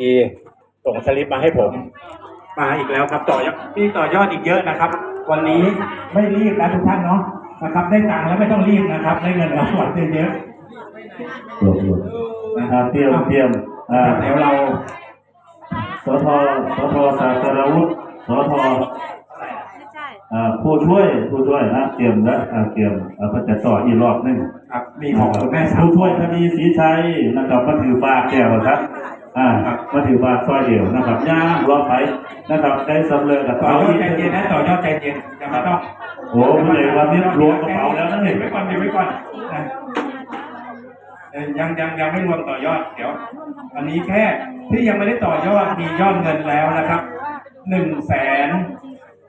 มีส่งสลิปมาให้ผม มาอีกแล้วครับต่อยอดมีต่อยอดอีกเยอะนะครับ วันนี้ไม่รีบนะทุกท่านเนาะนะครับ ได้ตังค์แล้วไม่ต้องรีบนะครับ ได้เงินรางวัลเยอะหลบหลบๆนะคอ่ารับเตรียมเตรียมอ่าเดี๋ยวเราสทสทสาสรวุฒิสทไม่ใช่ อ่าผู้ช่วยผู้ช่วยนะเตรียมนะอ่าเตรียมอ่าเพื่อจะต่ออีกรอบหนึง ครับมีของคุณแม่สามผู้ช่วยทวีศรีชัยนะครับมาถือปากแก้วครับ อ่ามาถือปากซอยเดียวนะครับย่างรอบไปนะครับ ได้สำเร็จกับต่อเขายอดอีกใจเย็นนะต่อยอดใจเย็นจะไม่ต้องโอ้ผู้ใหญ่วันนี้รวมกระเป๋าแล้วนะเห็เห็นนไว้ก่อนเห็นไว้ก่อนนะเอ่อยังยังยังไม่รวมต่อยอดเดี๋ยว อันนี้แค่ที่ยังไม่ได้ต่อยอดมียอดเงินแล้วนะครับหนึ่งแสน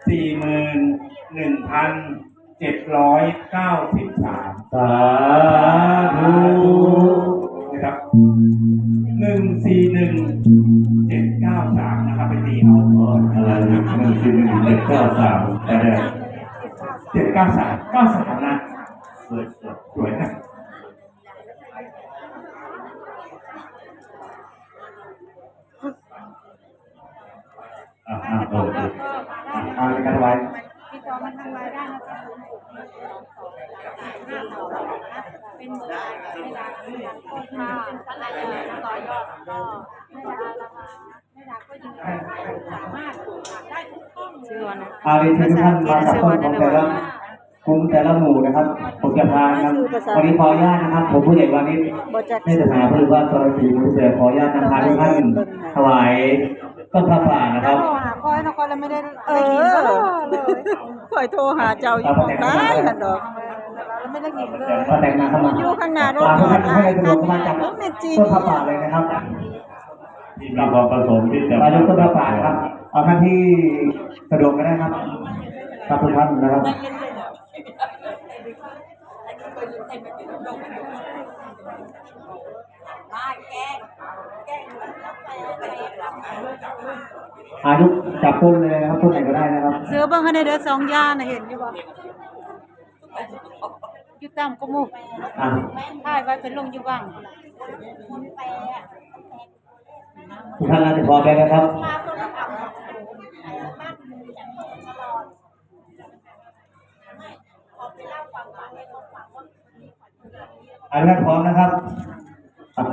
สี่หมื่นหนึ่งพันเจ็ดร้อยเก้าสิบสามสาธุ นะครับหนึ่ง สี่หนึ่งเจ็ดเก้าสามนะครับไปตีเอาอ๋ออะไรหนึ่งสี่หนึ่งเจ็ดเก้าสามอะไรเจ็ดเก้าสามเก้าสามนะสวยสวยสวยนะอ่าอ่าโอเคเอาเลยกันไว้ ติดต่อมาทางไลน์ได้นะจ๊ะห้าสองนะเป็นเบอร์เวลาเวลาโทษมาเป็นอะไรต่อยอดก็ไม่ได้ละมาไม่ได้ก็ยังสามารถได้ทุกข้อมูลชื่อนะอารีที่ทุกท่านมาจากต้นของแต่ละกลุ่มแต่ละหมู่นะครับ ผมจะพานะครับวันนี้ขออนุญาตนะครับ ผมผู้ใหญ่วานิชในสถาพื้นบ้านซอยสี่หมู่เสือขออนุญาตนำพาทุกท่านถวาย ต้นพระป่านะครับโทรหาคอยนะคอยแล้วไม่ได้เอได้ยินอซะเลยคอยโทรหาเจ้าอยู่บอกได้กันดอกแล้วไม่ได้ยินเลยก็แต่งมาเข้ามาอยู่ข้างหน้ารถตามจทุกอท่าดนให้สะดวกมาจากรถไม่จริงต้นพระป่าเลยนะครับที่มีความประสงค์ที่จะมายกต้นพระป่านะครับเอาท่านที่สะดวกก็ได้ครับครับทุกท่านนะครับ อายุจับต้นเลยนะครับต้นไหนก็ได้นะครับเสือเบิ่งให้ในเด้อสองย่าน่ะเห็นอยู่บ่อยู่ตามกมุกอะถ่ายไว้เป็นลงอยู่บ้างทุกท่านน่าจะพร้อมแล้วนะครับอัน นั้นพร้อมนะครับ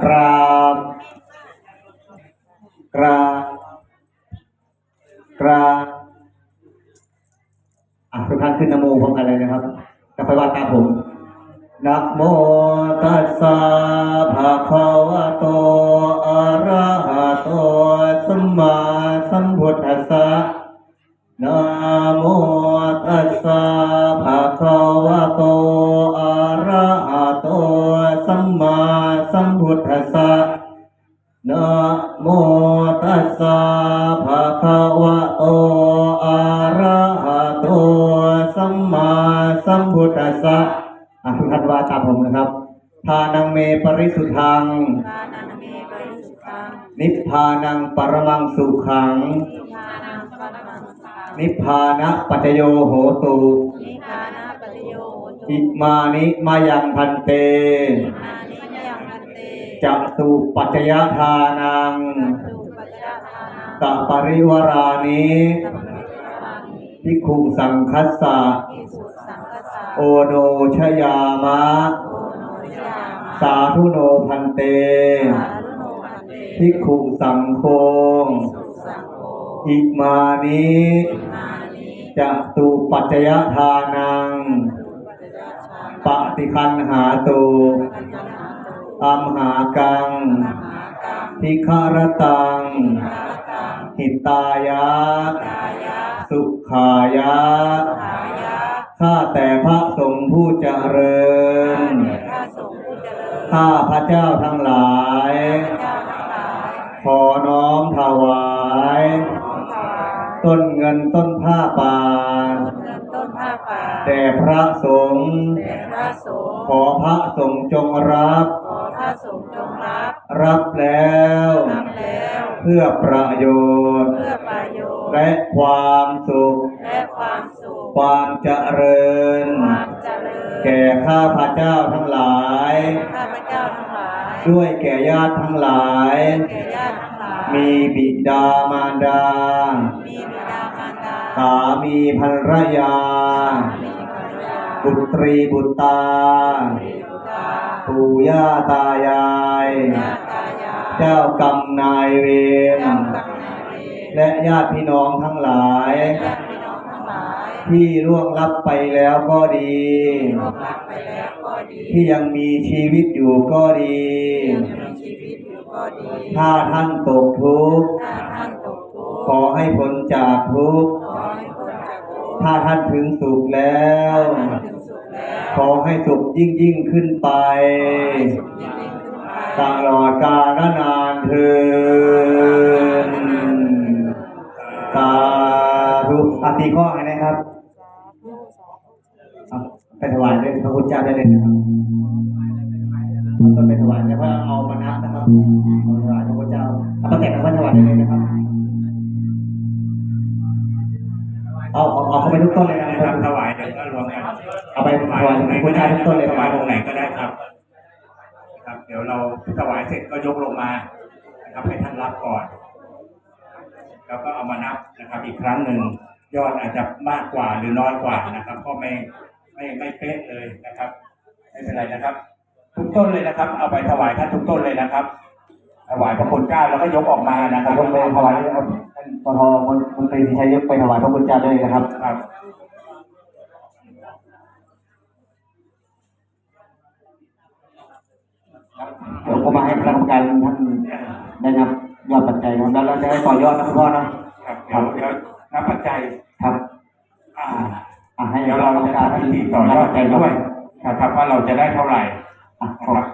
กราบกราบกราบอะทุกท่านขึ้นนโมพร้อมกันเลยนะครับจะไปว่าตามผมนะโมตัสสะภะคะวะโตอะระหะโตสัมมาสัมพุทธัสสะนะโมตัสสะภะคะวะโต มผมนะครับ ทานังเมปริสุทธัง ทานังเมปริสุทธัง นิพพานังปรมังสุขังทานังปรมังสังนิพพานะปัจจโยโหตุนิพพานะปฏิโยโหตุอิมานิมายังพันเตมานิยังพันเตจตุปัจจยทานังตุปัจจาทานังตะปริวรานิสัมมิทานิพิกขุสังคัสสะภิกษุสังฆสาโอโนชยามะโอโนยามะ สาธุโนพันเตสาธุโนพันเตพิกขุสังโฆสุสังโฆอิมานิมานิจตุปัจจยทานังปัจจาชาปฏิคันหาตุปัจจนาตุอัมหากังมหากรรมทิคารตังภากรรมหิตายะกายะสุขายะขายะ ข้าแต่พระสงฆ์ผู้เจริญ ข้าพระเจ้าทั้งหลายเจ้าทั้งหลาย ขอน้อมถวายของถวายต้นเงินต้นผ้าป่าต้นเงินต้นผ้าป่าแด่พระสงฆ์แด่พระสงฆ์ขอพระสงฆ์จงรับขอพระสงฆ์จงรับรับแล้วรับแล้วเพื่อประโยชน์เพื่อประโยชน์ และความสุขและความสุขความเจริญความเจริญ แก่ข้าพระเจ้าทั้งหลาย ข้าพเจ้าทั้งหลาย ด้วยแก่ญาติทั้งหลาย แก่ญาติทั้งหลาย มีบิดามารดา มีบิดามารดา สามีภรรยามีภรรยาบุตรีบุตรามีบุตรปู่ย่าตายายญาติตายายเจ้ากรรมนายเวรเจ้ากรรมนายเวร และญาติพี่น้องทั้งหลาย ที่ร่วงลับไปแล้วก็ดีร่วมรับไปแล้วก็ดี ที่ยังมีชีวิตอยู่ก็ดียังมีชีวิตอยู่ก็ดีถ้าท่านตกทุกข์ถ้าท่านตกทุกข์ขอให้พ้นจากทุกข์ขอให้พ้นจากทุกข์ถ้าท่านถึงสุขแล้วถึงสุขแล้วขอให้สุขยิ่งยิ่งขึ้นไปสุขยิ่งยิ่งขึ้นไปตลอดกาลนานเทินสาธุอติข้อไงนะครับอะ ไปถวายเลยพระพุทธเจ้าได้เลยนะครับต้นไปถวายแล้วก็เอามานับนะครับเอาถวายพระพุทธเจ้าเอามาแต่งเอามาถวายได้เลยนะครับเอาเอาเอาเข้าไปทุกต้นเลยนะนะคครัรับบถวายเดี๋ยวก็รวมกันเอาไปถวายพระพุทธเจ้าทุกต้นเลยถนะควารัยบองค์ไหนก็ได้ครับครับ เดี๋ยวเราถวายเสร็จก็ยกลงมานะครับให้ท่านรับก่อน แล้วก็เอามานับนะครับ อีกครั้งหนึ่งยอดอาจจะมากกว่าหรือน้อยกว่านะครับก็ไม่ ไม่ไม่เป๊ะเลยนะครับ ไม่เป็นไรนะครับ ทุกต้นเลยนะครับ เอาไปถวายท่านทุกต้นเลยนะครับถวายพระคุณเจ้าแล้วก็ยกออกมานะคครัรับบยกไปถวายเอาปทมนตรีชัยยกไปถวายพระพุทธเจ้าได้เลยนะครับครับเดี๋ยวก็มาให้คณะกรรมการท่านได้นับยอดปัจจัยนะครับแล้วเราจะให้ต่อยอดนะคุณพ่อนะครับเดี๋ยวเดี๋ยวนับปัจจัยครับอ่าอะให้ เดี๋ยวเราเรากรรมจะการทำท่านพิธีต่อยอดกันด้วยนะครับว่าเราจะได้เท่าไหร่อะนะขอครับ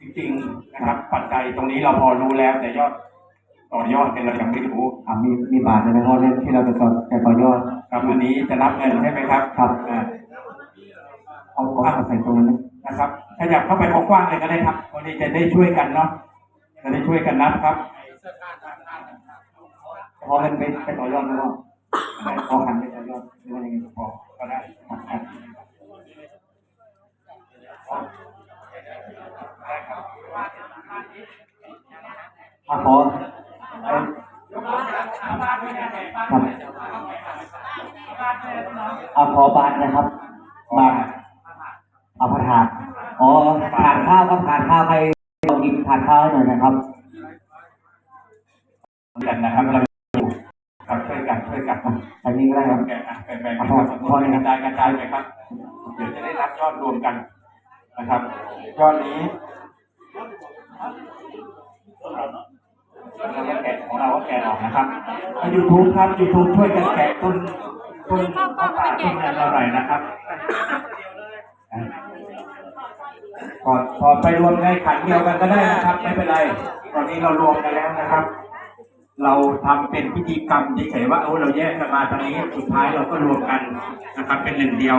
จริงๆนะครับ ปัจจัยตรงนี้เราพอรู้แล้วแต่ยอดต่อยอดเนี่ยเรายังไม่รู้อะมีมีบาทในพ่อที่เราจะต่อจะต่อยอดครับวันนี้จะนับเงินใช่ไหมครับครับอ่าเอาเอาใส่ตรงนั้นนะนะครับขยับเข้าไปกว้างๆเลยก็ได้ครับวันนี้จะได้ช่วยกันเนาะจะได้ช่วยกันนับครับพอเงินไปไปต่อยอดนะพ่อพอขันไปต่อยอดหรือว่ายังไงพอ ก็ได้ครับครับอะขอครับเอาขอบาทนะครับ บาทเอาผัดถาดอ๋อถาดข้าวครับถาดข้าวใครลองกินถาดข้าวหน่อยนะครับกันนะครับ ช่วยกันช่วยกันใส่นี้ก็ได้ครับแบ่งอะแบ่งๆกันครับพอเลยกระจายกระจายไปครับ เดี๋ยวจะได้รับยอดรวมกันนะครับ ยอดนี้เราก็แกะของเราก็แกะออกนะครับยูทูบครับยูทูบช่วยกันแกะต้นต้นข้าวป่าต้นอะไรเราหน่อยนะครับก่อนพอไปรวมในขันเดียวกันก็ได้นะครับ ไม่เป็นไร ตอนนี้เรารวมกันแล้วนะครับ เราทำเป็นพิธีกรรมเฉยๆว่าเออเราแยกกันมาตอนนี้สุดท้ายเราก็รวมกันนะครับเป็นหนึ่งเดียว